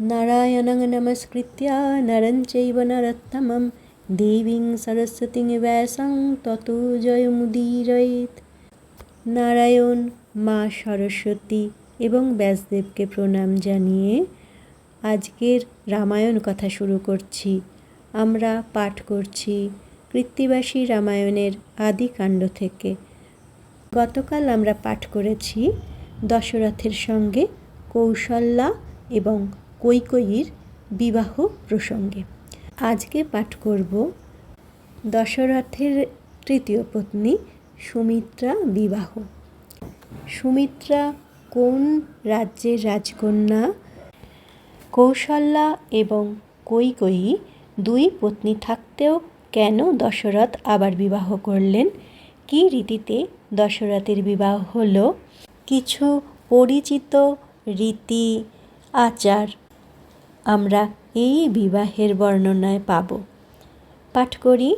নারায়ণং নমস্কৃত্য নরং চৈব নরোত্তমম দেবীং সরস্বতীং ব্যাসং ততো জয়মুদীরয়েত নারায়ণ মা সরস্বতী এবং ব্যাসদেবকে প্রণাম জানিয়ে আজকের রামায়ণ কথা শুরু করছি। আমরা পাঠ করছি কৃত্তিবাসী রামায়ণের আদি কাণ্ড থেকে। গতকাল আমরা পাঠ করেছি দশরথের সঙ্গে কৌশল্যা এবং কৈকয়ীর বিবাহ প্রসঙ্গে। আজকে পাঠ করব দশরথের তৃতীয় পত্নী সুমিত্রা বিবাহ। সুমিত্রা কোন রাজ্যের রাজকন্যা? কৌশল্যা এবং কৈকয়ী দুই পত্নী থাকতেও কেন দশরথ আবার বিবাহ করলেন? কী রীতিতে দশরথের বিবাহ হলো? কিছু পরিচিত রীতি, আচার আমরা এই বিবাহের বর্ণনায় পাব। পাঠ করি।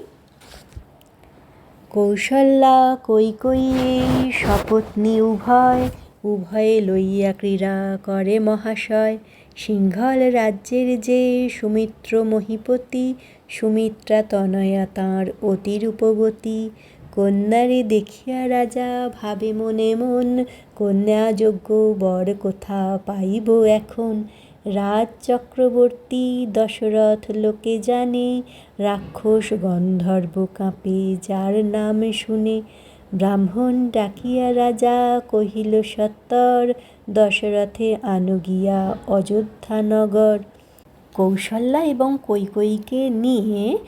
কৌশল্যা কই কৈকয়ী শপথনি উভয়, উভয়ে লইয়া ক্রীড়া করে মহাশয়। সিংহল রাজ্যের যে সুমিত্র মহিপতি, সুমিত্রা তনয়া তাঁর অতিরূপবতী। কন্যারে দেখিয়া রাজা ভাবে মনে মন, কন্যা যোগ্য বর কোথা পাইব এখন? রাজ চক্রবর্তী দশরথ লোকে জানে, রাক্ষস গন্ধর্ব কাঁপে, যার নাম শুনে। ব্রাহ্মণ ডাকিয়া রাজা কহিল, সত্তর, দশরথে আনগিয়া অযোধ্যা নগর। কৌশল্যা এবং কৈকয়ীকে নিয়ে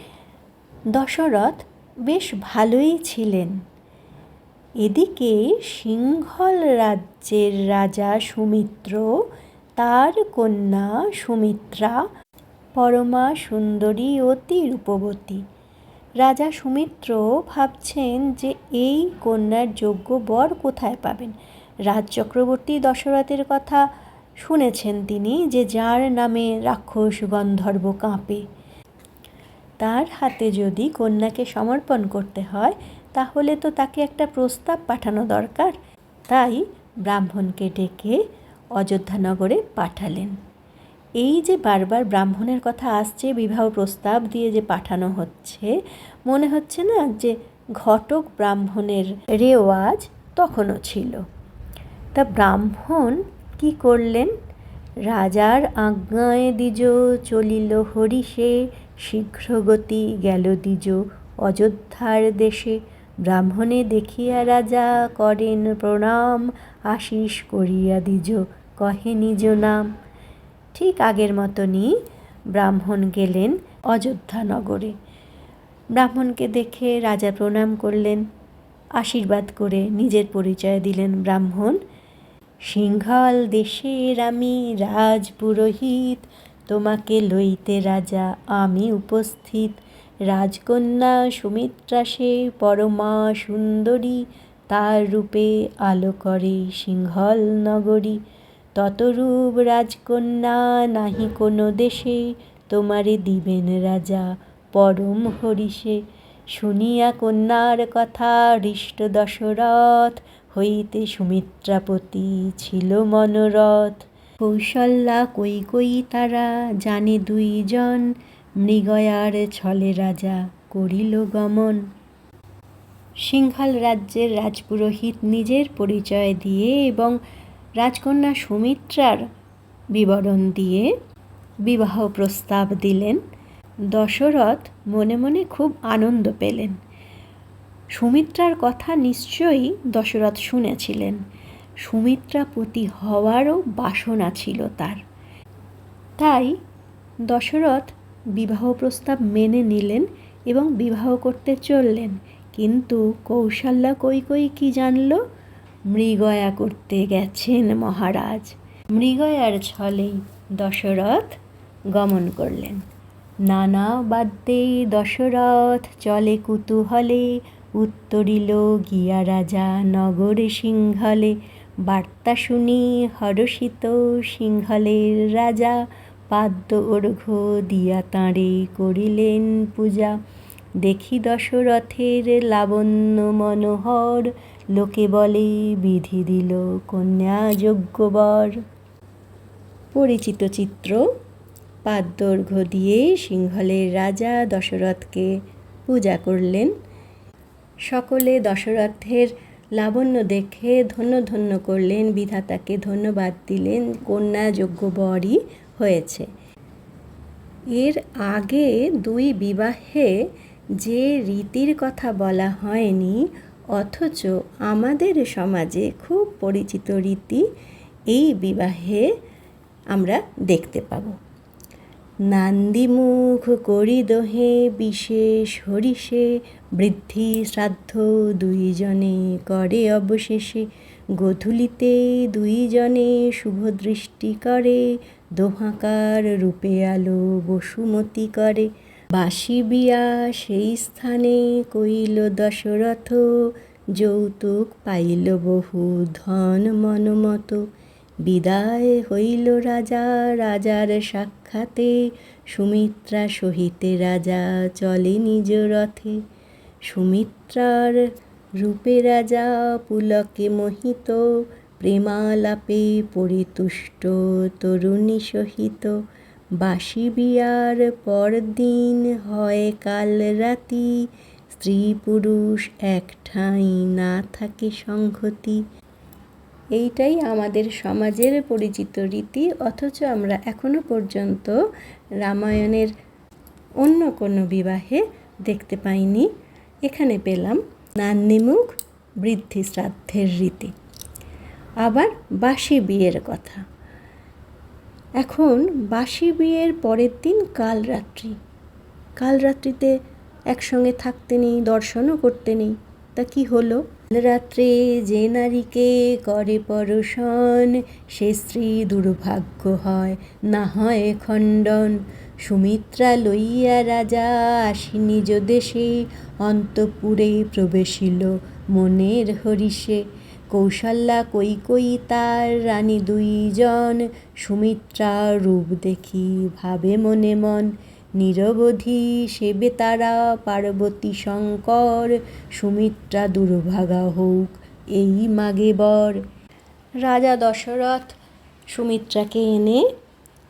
দশরথ বেশ ভালোই ছিলেন। এদিকে সিংহল রাজ্যের রাজা সুমিত্র তার কন্যা সুমিত্রা পরমা সুন্দরী অতি রূপবতী রাজা সুমিত্র ভাবছেন যে এই কন্যার যোগ্য বর কোথায় পাবেন? রাজ চক্রবর্তী দশরথের কথা শুনেছেন তিনি যে যার নামে রাক্ষস গন্ধর্ব কাঁপে। তার হাতে যদি কন্যাকে সমর্পণ করতে হয়, তাহলে তো তাকে একটা প্রস্তাব পাঠানো দরকার। তাই ব্রাহ্মণকে ডেকে অযোধ্যানগরে পাঠালেন। এই যে বারবার ব্রাহ্মণের কথা আসছে, বিবাহ প্রস্তাব দিয়ে যে পাঠানো হচ্ছে, মনে হচ্ছে না যে ঘটক ব্রাহ্মণের রেওয়াজ তখনও ছিল। তা ব্রাহ্মণ কি করলেন? রাজার আজ্ঞায় দ্বিজ চলিল হরিষে, শীঘ্রগতি গেল দ্বিজ অযোধ্যার দেশে। ব্রাহ্মণে দেখিয়া রাজা করেন প্রণাম, আশিস করিয়া দ্বিজ কহে নিজ নাম। ঠিক আগের মতনই ব্রাহ্মণ গেলেন অযোধ্যা নগরে। ব্রাহ্মণকে দেখে রাজা প্রণাম করলেন, আশীর্বাদ করে নিজের পরিচয় দিলেন ব্রাহ্মণ। সিংহল দেশের আমি রাজপুরোহিত তোমাকে লইতে রাজা আমি উপস্থিত। রাজকন্যা সুমিত্রা সে পরমা সুন্দরী, তার রূপে আলো করে সিংহল নগরী। ততরূপ রাজকন্যা নাহি কোনো দেশে, তোমারে দিবেন রাজা পরম হরিষে। শুনিয়া কন্যার কথা হৃষ্ট দশরথ, হইতে সুমিত্রাপতি ছিল মনোরথ। কৌশল্যা কৈকয়ী তারা জানে দুইজন, মৃগয়ার ছলে রাজা করিল গমন। সিংহল রাজ্যের রাজপুরোহিত নিজের পরিচয় দিয়ে এবং রাজকন্যা সুমিত্রার বিবরণ দিয়ে বিবাহ প্রস্তাব দিলেন। দশরথ মনে মনে খুব আনন্দ পেলেন। সুমিত্রার কথা নিশ্চয়ই দশরথ শুনেছিলেন। সুমিত্রাপতি হওয়ারও বাসনা ছিল তার। তাই দশরথ বিবাহ প্রস্তাব মেনে নিলেন এবং বিবাহ করতে চললেন। কিন্তু কৌশল্যা কৈকই কি জানল? মৃগয়া করতে গেছেন মহারাজ। মৃগয়ার ছলেই দশরথ গমন করলেন। নানা বাদ্যে দশরথ চলে কুতূহলে, উত্তরিল গিয়া রাজা নগরে সিংহলে। বার্তা শুনি হরষিত সিংহলের রাজা, পাদ্য অর্ঘ্য দিয়া তাঁরে করিলেন পূজা। দেখি দশরথের লাবণ্য মনোহর লোকে বলে, বিধি দিল কন্যা যজ্ঞবর পরিচিত চিত্র পাদদৈর্ঘ্য দিয়ে সিংহলের রাজা দশরথকে পূজা করলেন। সকলে দশরথের লাবণ্য দেখে ধন্য ধন্য করলেন, বিধাতাকে ধন্যবাদ দিলেন কন্যা যোগ্য বরই হয়েছে। এর আগে দুই বিবাহে যে রীতির কথা বলা হয়নি অথচ আমাদের সমাজে খুব পরিচিত রীতি এই বিবাহে আমরা দেখতে পাব। নান্দিমুখ করি দোহে, বিশেষ হরিষে, বৃদ্ধি শ্রাদ্ধ দুইজনে করে অবশেষে, গধূলিতে দুইজনে শুভদৃষ্টি করে, দোহাকার রূপে আলো বসুমতি করে। বাসি বিয়া সেই স্থানে কইল দশরথ, যৌতুক পাইল বহু ধন মনমত। বিদায় হইল রাজা, রাজার সাক্ষাতে সুমিত্রা সহিতে রাজা চলে নিজ রথে। সুমিত্রার রূপে রাজা পুলকে মোহিত, প্রেমালাপে পরিতুষ্ট তরুণী সহিত। বাসি বিয়ার পরদিন হয় কাল রাতি। স্ত্রী পুরুষ এক ঠাঁই না থাকে সংহতি। এইটাই আমাদের সমাজের পরিচিত রীতি, অথচ আমরা এখনও পর্যন্ত রামায়ণের অন্য কোনো বিবাহে দেখতে পাইনি। এখানে পেলাম নান্নিমুখ বৃদ্ধি শ্রাদ্ধের রীতি। আবার বাসি বিয়ের কথা। এখন বাসি বিয়ের পরের দিন কালরাত্রি। কালরাত্রিতে একসঙ্গে থাকতে নেই, দর্শনও করতে নেই। তা কি হলো? রাত্রে যে নারীকে করে পরশন, সে স্ত্রী দুর্ভাগ্য হয়, না হয় খণ্ডন। সুমিত্রা লইয়া রাজা আসি নিজ দেশে অন্তপুরে প্রবেশিল মনের হরিষে। কৌশল্যা কই তার রানী দুইজন। সুমিত্রা রূপ দেখি, ভাবে মনে মন। নিরবধি সেবে তারা পার্বতী শঙ্কর। সুমিত্রা দুর্ভাগা হোক, এই মাগে বর। রাজা দশরথ সুমিত্রাকে এনে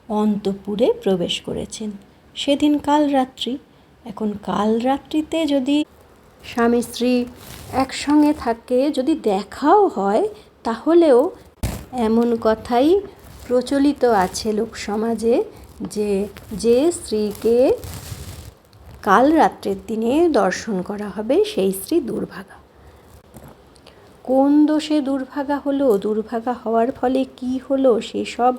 অন্তপুরে প্রবেশ করেছেন। সেদিন কাল রাত্রি। এখন কাল রাত্রিতে যদি স্বামী স্ত্রী একসঙ্গে থাকে, যদি দেখাও হয়, তাহলেও এমন কথাই প্রচলিত আছে লোক সমাজে যে যে স্ত্রীকে কাল রাত্রের দিনে দর্শন করা হবে, সেই স্ত্রী দুর্ভাগা। কোন দোষে দুর্ভাগা হলো, দুর্ভাগা হওয়ার ফলে কি হলো, সেসব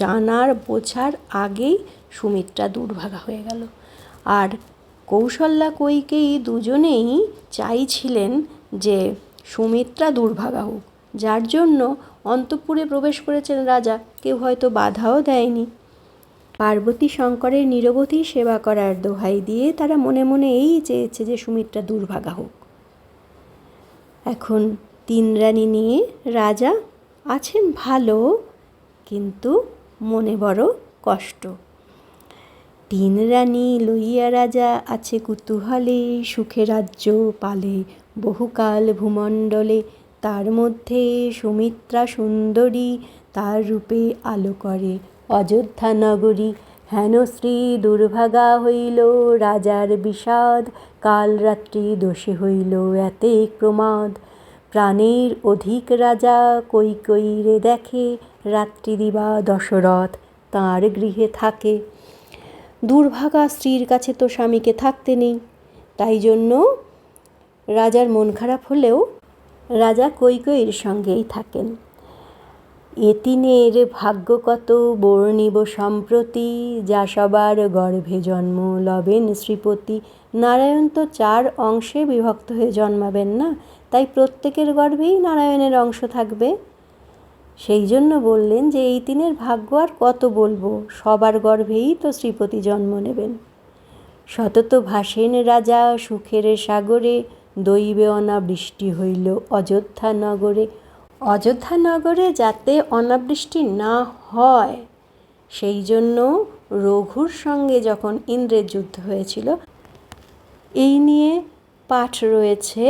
জানার, বোঝার আগেই সুমিত্রা দুর্ভাগা হয়ে গেল। আর কৌশল্যা কৈকেয়ী দুজনেই চাইছিলেন যে সুমিত্রা দুর্ভাগা হোক, যার জন্য অন্তপুরে প্রবেশ করেছেন রাজা। কেউ হয়তো বাধাও দেয়নি। পার্বতী শঙ্করের নিরবধি সেবা করার দোহাই দিয়ে তারা মনে মনে এই চেয়েছে যে সুমিত্রা দুর্ভাগা হোক। এখন তিন রানী নিয়ে রাজা আছেন ভালো, কিন্তু মনে বড় কষ্ট। তিন রানী লইয়া রাজা আছে কুতূহলে, সুখে রাজ্য পালে, বহুকাল ভূমণ্ডলে। তার মধ্যে সুমিত্রা সুন্দরী, তার রূপে আলো করে। অযোধ্যা নগরী, হেন শ্রী দুর্ভাগা হইল রাজার বিষাদ। কাল রাত্রি দোষে হইল এতে প্রমাদ। প্রাণের অধিক রাজা কই রে দেখে, রাত্রি দিবা দশরথ, তাঁর গৃহে থাকে। দুর্ভাগা স্ত্রীর কাছে তো স্বামীকে থাকতে নেই। তাই জন্য রাজার মন খারাপ হলেও রাজা কৈকয়ীর সঙ্গেই থাকেন। এতিনের ভাগ্য কত বর্ণিব সম্প্রতি, যা সবার গর্ভে জন্ম লবেন শ্রীপতি। নারায়ণ তো চার অংশে বিভক্ত হয়ে জন্মাবেন না, তাই প্রত্যেকের গর্ভেই নারায়ণের অংশ থাকবে। সেই জন্য বললেন যে এই দিনের ভাগ্য আর কত বলব? সবার গর্ভেই তো শ্রীপতি জন্ম নেবেন। সতত ভাসেন রাজা, সুখের সাগরে দৈবে অনাবৃষ্টি হইল অযোধ্যা নগরে। অযোধ্যা নগরে যাতে অনাবৃষ্টি না হয়, সেই জন্য রঘুর সঙ্গে যখন ইন্দ্রের যুদ্ধ হয়েছিল, এই নিয়ে পাঠ রয়েছে।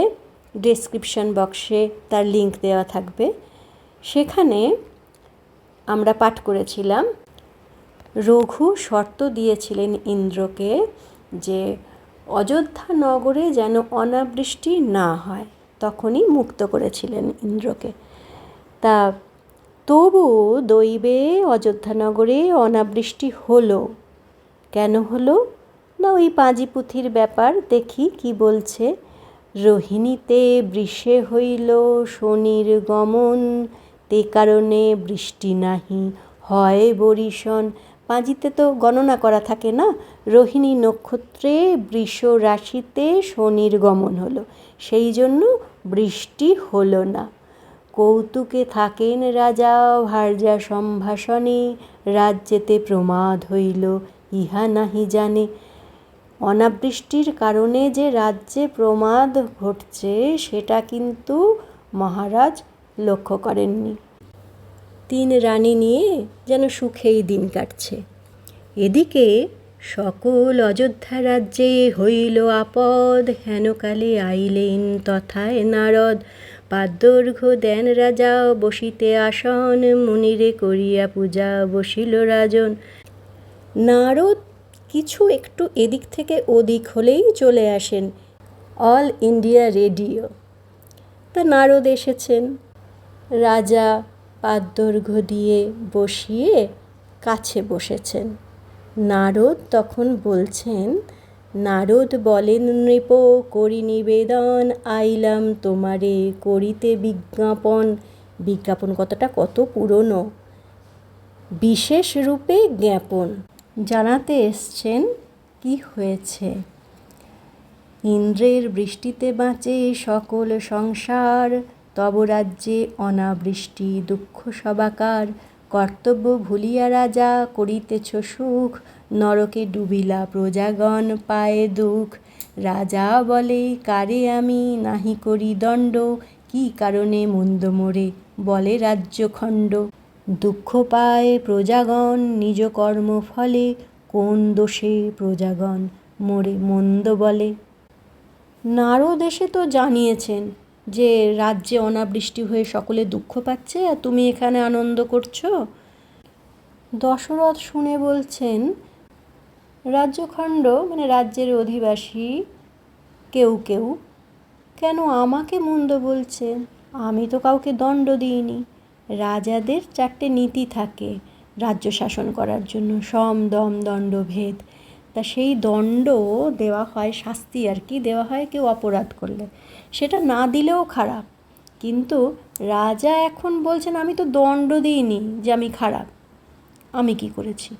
ডেসক্রিপশন বক্সে তার লিংক দেওয়া থাকবে। সেখানে আমরা পাঠ করেছিলাম, রঘু শর্ত দিয়েছিলেন ইন্দ্রকে যে অযোধ্যা নগরে যেন অনাবৃষ্টি না হয়, তখনই মুক্ত করেছিলেন ইন্দ্রকে। তা তবু দৈবে অযোধ্যা নগরে অনাবৃষ্টি হলো, কেন হলো? না ওই পাঁজিপুথির ব্যাপার? দেখি কি বলছে। রোহিণীতে বৃষে হইল শনির গমন তে কারণে বৃষ্টি নাহি, হয় বরিশন। পাঁজিতে তো গণনা করা থাকে না, রোহিণী নক্ষত্রে বৃষ রাশিতে শনির গমন হলো, সেই জন্য বৃষ্টি হলো না। কৌতুকে থাকেন রাজা ভার্যা সম্ভাষণে, রাজ্যেতে প্রমাদ হইল, ইহা নাহি জানে। অনাবৃষ্টির কারণে যে রাজ্যে প্রমাদ ঘটছে, সেটা কিন্তু মহারাজ লক্ষ্য করেননি। তিন রানী নিয়ে যেন সুখেই দিন কাটছে। এদিকে সকল অযোধ্যা রাজ্যে হইল আপদ হেনকালে আইলেন তথায় নারদ। পাদর্ঘ্য দেন রাজা, বসিতে আসন, মুনিরে করিয়া পূজা, বসিল রাজন। নারদ কিছু একটু এদিক থেকে ওদিক হলেই চলে আসেন। All India radio. তা নারদ এসেছেন। রাজা পাদদৈর্ঘ্য দিয়ে বসিয়ে কাছে বসেছেন। নারদ তখন বলছেন, নারদ বলেন, নৃপ, করি নিবেদন, আইলাম তোমারে করিতে বিজ্ঞাপন। বিজ্ঞাপন কথাটা কত পুরনো। বিশেষ রূপে জ্ঞাপন। জানাতে এসছেন, কি হয়েছে? ইন্দ্রের বৃষ্টিতে বাঁচে সকল সংসার। তব রাজ্যে অনাবৃষ্টি, দুঃখ সবাকার, কর্তব্য ভুলিয়া রাজা করিতেছ সুখ, নরকে ডুবিলা প্রজাগণ পায়ে দুঃখ। রাজা বলে, কারে আমি নাহি করি দণ্ড? কি কারণে মন্দ মোরে? বলে রাজ্যখণ্ড। দুঃখ পায় প্রজাগণ, নিজ কর্ম ফলে কোন দোষে প্রজাগণ মোরে? মন্দ বলে। নারদ এসে তো জানিয়েছেন যে রাজ্যে অনাবৃষ্টি হয়ে সকলে দুঃখ পাচ্ছে আর তুমি এখানে আনন্দ করছ? দশরথ শুনে বলছেন, রাজ্যখণ্ড মানে রাজ্যের অধিবাসী কেউ কেউ, কেন আমাকে মন্দ বলছে? আমি তো কাউকে দণ্ড দিইনি। রাজাদের চারটে নীতি থাকে রাজ্য শাসন করার জন্য, সম, দম দণ্ড ভেদ তা সেই দণ্ড দেওয়া হয়, শাস্তি আর কি দেওয়া হয় কেউ অপরাধ করলে। সেটা না দিলেও খারাপ। কিন্তু রাজা এখন বলছেন, আমি তো দণ্ড দিইনি যে আমি খারাপ। আমি কি করেছি?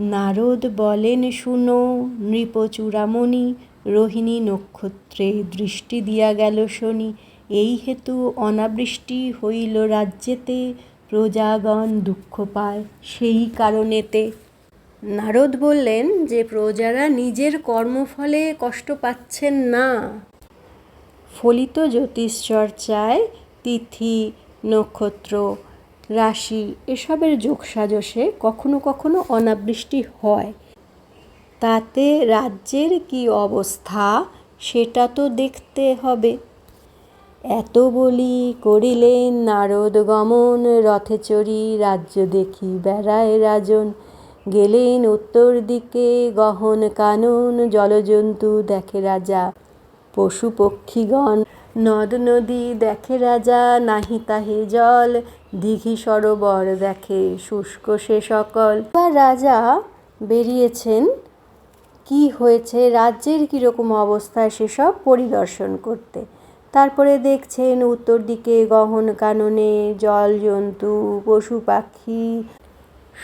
নারদ বলেন, শুনো, নৃপচূড়ামণি, রোহিণী নক্ষত্রে দৃষ্টি দিয়া গেল শনি। এই হেতু অনাবৃষ্টি হইল রাজ্যেতে, প্রজাগণ দুঃখ পায় সেই কারণেতে। নারদ বললেন যে প্রজারা নিজের কর্মফলে কষ্ট পাচ্ছেন না। ফলিত জ্যোতিষচর্চায় তিথি, নক্ষত্র, রাশি এসবের যোগসাজশে কখনো কখনো অনাবৃষ্টি হয়। তাতে রাজ্যের কি অবস্থা সেটা তো দেখতে হবে। এত বলি করিলেন নারদ গমন রথে চড়ি রাজ্য দেখি বেড়ায় রাজন। গেলেন উত্তর দিকে, গহন কানন জলজন্তু দেখে রাজা। পশু পক্ষীগণ, নদ নদী দেখে রাজা, নাহি তাহে জল, দিঘি সরোবর দেখে শুষ্ক সে সকল। বা রাজা বেরিয়েছেন, কি হয়েছে, রাজ্যের কীরকম অবস্থা সেসব পরিদর্শন করতে। তারপরে দেখছেন উত্তর দিকে গহন কাননে জল জন্তু পশু পাখি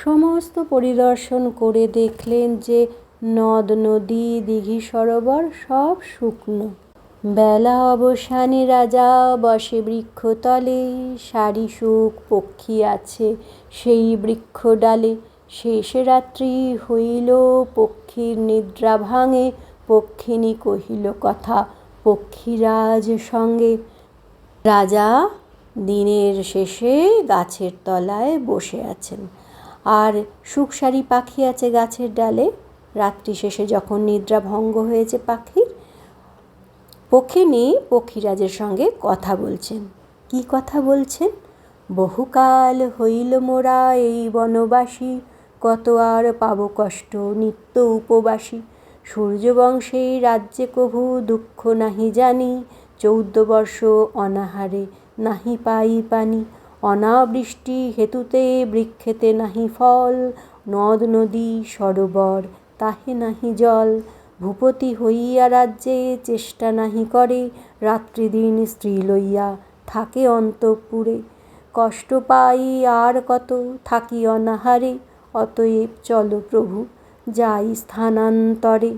সমস্ত পরিদর্শন করে দেখলেন যে নদ, নদী, দিঘি সরোবর সব শুকনো। বেলা অবসানে রাজা বসে বৃক্ষতলে, সারি সুখ পক্ষী আছে সেই বৃক্ষ ডালে। শেষ রাত্রি হইল, পক্ষীর নিদ্রা ভাঙে পক্ষিনী কহিল, কথা, পক্ষীরাজ সঙ্গে। রাজা দিনের শেষে গাছের তলায় বসে আছেন। আর সুখসারি পাখি আছে গাছের ডালে। রাত্রি শেষে যখন নিদ্রা ভঙ্গ হয়েছে পাখির পক্ষিনী পক্ষীরাজের সঙ্গে কথা বলছেন। কি কথা বলছেন? বহুকাল হইল মোরা এই বনবাসী, কত আর পাব কষ্ট নিত্য উপবাসী। সূর্যবংশে রাজ্যে কভু দুঃখ নাহি জানি, চৌদ্দ বর্ষ অনাহারে নাহি পাই পানি। অনাবৃষ্টি হেতুতে বৃক্ষেতে নাহি ফল, নদ নদী সরোবর, তাহে নাহি জল। ভূপতি হইয়া রাজ্যে চেষ্টা নাহি করে, রাত্রিদিন স্ত্রী লইয়া থাকে অন্তঃপুরে। কষ্ট পাই আর কত, থাকি অনাহারে, অতএব চলো প্রভু, যাই স্থানান্তরে।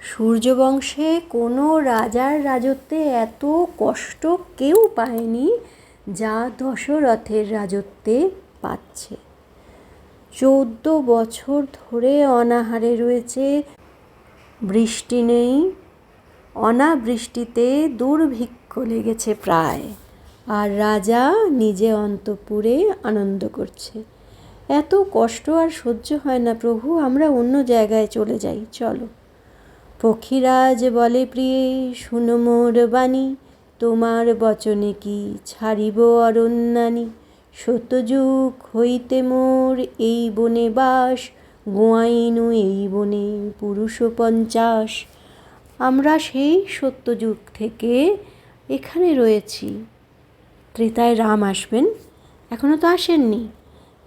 সূর্যবংশে কোনো রাজার রাজত্বে এত কষ্ট কেউ পায়নি। যা দশরথের রাজত্বে পাচ্ছে। চৌদ্দ বছর ধরে অনাহারে রয়েছে। বৃষ্টি নেই। অনাবৃষ্টিতে দুর্ভিক্ষ লেগেছে প্রায়। আর রাজা নিজে অন্তপুরে আনন্দ করছে। এত কষ্ট আর সহ্য হয় না প্রভু, আমরা অন্য জায়গায় চলে যাই, চলো। পক্ষীরাজ বলে, প্রিয়ে, শুনো মোর বাণী। তোমার বচনে কি ছাড়িব অরণ্যানি? সত্যযুগ হইতে মোর এই বনে বাস, গোয়াইনু এই বনে পুরুষ পঞ্চাশ। আমরা সেই সত্যযুগ থেকে এখানে রয়েছি। ত্রেতায় রাম আসবেন এখনও তো আসেননি।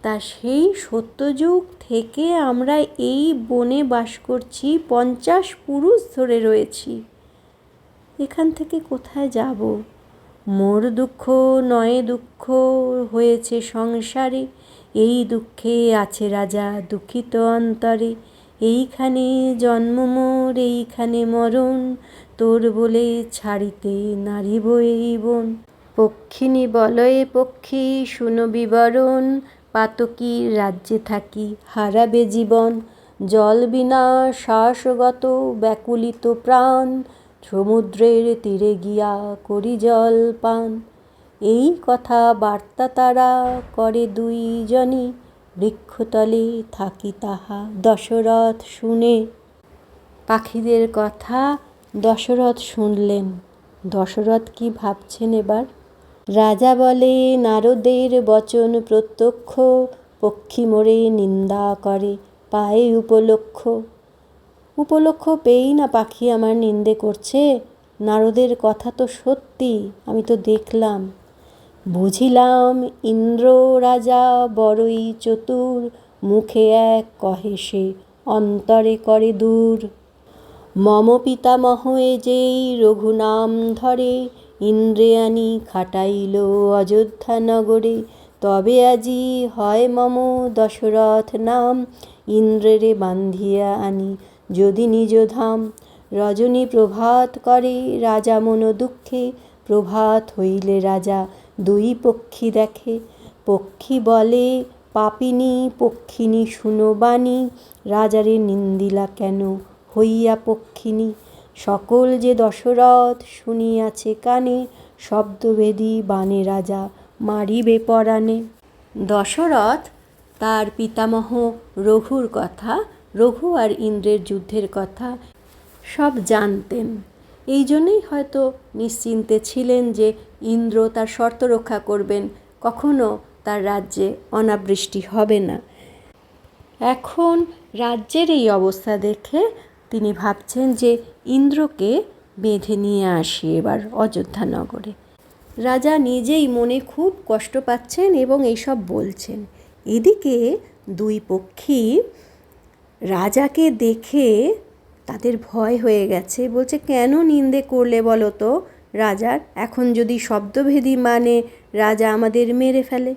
তা সেই সত্যযুগ থেকে আমরা এই বনে বাস করছি, পঞ্চাশ পুরুষ ধরে রয়েছি। এখান থেকে কোথায় যাব? মোর দুঃখ, নয় দুঃখ হয়েছে সংসারে। এই দুঃখে আছে রাজা দুঃখিত অন্তরে। এইখানে জন্ম মোর, এইখানে মরণ। তোর বলে ছাড়িতে নারিব এই বন। পক্ষিণী বলয়ে পক্ষী, শুনো বিবরণ। পাতকীর রাজ্যে থাকি, হারাবে জীবন। জল বিনা শ্বাসগত, ব্যাকুলিত প্রাণ। সমুদ্রের তীরে গিয়া করি জল পান। এই কথা বার্তা তারা করে দুইজনই। বৃক্ষতলে থাকি তাহা দশরথ শুনে। পাখিদের কথা দশরথ শুনলেন। দশরথ কি ভাবছেন এবার? রাজা বলে, নারদের বচন প্রত্যক্ষ, পক্ষী মোড়ে নিন্দা করে, পায়ে উপলক্ষ। উপলক্ষ পেয়েই না পাখি আমার নিন্দে করছে? নারদের কথা তো সত্যি, আমি তো দেখলাম। বুঝিলাম ইন্দ্র রাজা বড়ই চতুর, মুখে এক কহে সে, অন্তরে করে দূর। মম পিতামহ যেই রঘুনাম ধরে ইন্দ্রিয়ানি খাটাইল অযোধ্যা নগরে। তবে আজি হয় মম দশরথ নাম, ইন্দ্রেরে বান্ধিয়া আনি। যদি নিজ ধাম রজনী প্রভাত করে, রাজা মন দুঃখে, প্রভাত হইলে রাজা দুই পক্ষী দেখে। পক্ষী বলে, পাপিনী, পক্ষিনী শুনো বাণী, রাজারে নিন্দিলা কেন হইয়া পক্ষিনী? সকল যে দশরথ শুনিয়াছে কানে, শব্দভেদী বানে রাজা মারিবে পরাণে। দশরথ তার পিতামহ রঘুর কথা রঘু আর ইন্দ্রের যুদ্ধের কথা সব জানতেন। এই জন্যই হয়তো নিশ্চিন্তে ছিলেন যে ইন্দ্র তার শর্ত রক্ষা করবেন, কখনো তার রাজ্যে অনাবৃষ্টি হবে না। এখন রাজ্যের এই অবস্থা দেখে তিনি ভাবছেন যে ইন্দ্রকে বেঁধে নিয়ে আসি এবার অযোধ্যা নগরে রাজা নিজেই মনে খুব কষ্ট পাচ্ছেন এবং এইসব বলছেন। এদিকে দুই পক্ষী রাজাকে দেখে তাদের ভয় হয়ে গেছে। বলছে, কেন নিন্দে করলে বলো তো? রাজার এখন যদি শব্দভেদী মানে রাজা আমাদের মেরে ফেলে।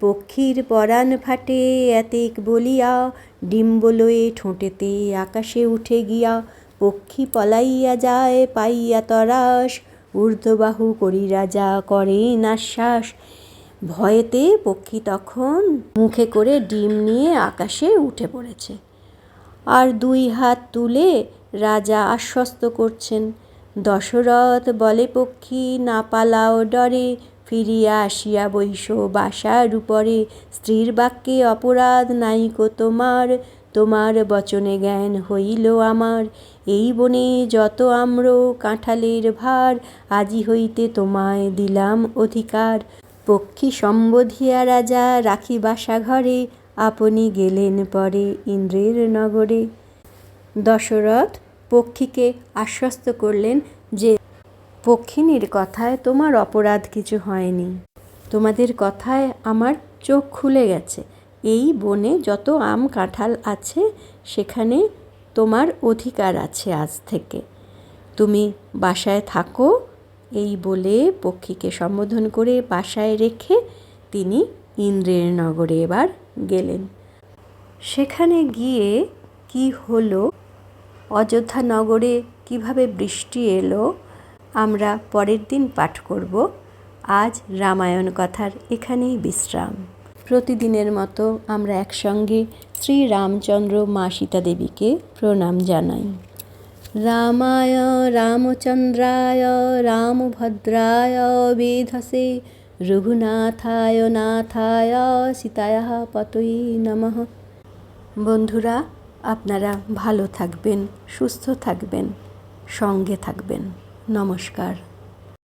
পক্ষীর পরাণ ফাটে, এতেক বলিয়া ডিম্ব লয়ে ঠোঁটেতে আকাশে উঠে গিয়া, পক্ষী পলাইয়া যায়, পাইয়া তরাস। ঊর্ধ্ববাহু করি রাজা করে নাশ্বাস। ভয়েতে পক্ষী তখন মুখে করে ডিম নিয়ে আকাশে উঠে পড়েছে। আর দুই হাত তুলে রাজা আশ্বস্ত করছেন। দশরথ বলে, পক্ষী না পালাও ডরে, ফিরিয়া আসিয়া বৈশ বাসার উপরে। স্ত্রীর বাক্যে অপরাধ নাইকো তোমার তোমার বচনে জ্ঞান হইল আমার। এই বনে যত আম্র কাঁঠালের ভার, আজি হইতে তোমায় দিলাম অধিকার। পক্ষী সম্বোধিয়া রাজা রাখি বাসা ঘরে আপনি গেলেন পরে ইন্দ্রের নগরে। দশরথ পক্ষীকে আশ্বস্ত করলেন যে পক্ষিণীর কথায় তোমার অপরাধ কিছু হয়নি। তোমাদের কথায় আমার চোখ খুলে গেছে। এই বনে যত আম কাঁঠাল আছে, সেখানে তোমার অধিকার আছে আজ থেকে। তুমি বাসায় থাকো। এই বলে পক্ষীকে সম্বোধন করে বাসায় রেখে তিনি ইন্দ্রের নগরে এবার গেলেন। সেখানে গিয়ে কি হলো? অযোধ্যা নগরে কীভাবে বৃষ্টি এলো? আমরা পরের দিন পাঠ করব। আজ রামায়ণ কথার এখানেই বিশ্রাম। প্রতিদিনের মতো আমরা একসঙ্গে শ্রী রামচন্দ্র মা সীতা দেবীকে প্রণাম জানাই। রামায় রামচন্দ্রায় রামভদ্রায় বেধসে রঘুনাথায় নাথায় সীতায় পতই নমঃ। বন্ধুরা আপনারা ভালো থাকবেন সুস্থ থাকবেন সঙ্গে থাকবেন। নমস্কার।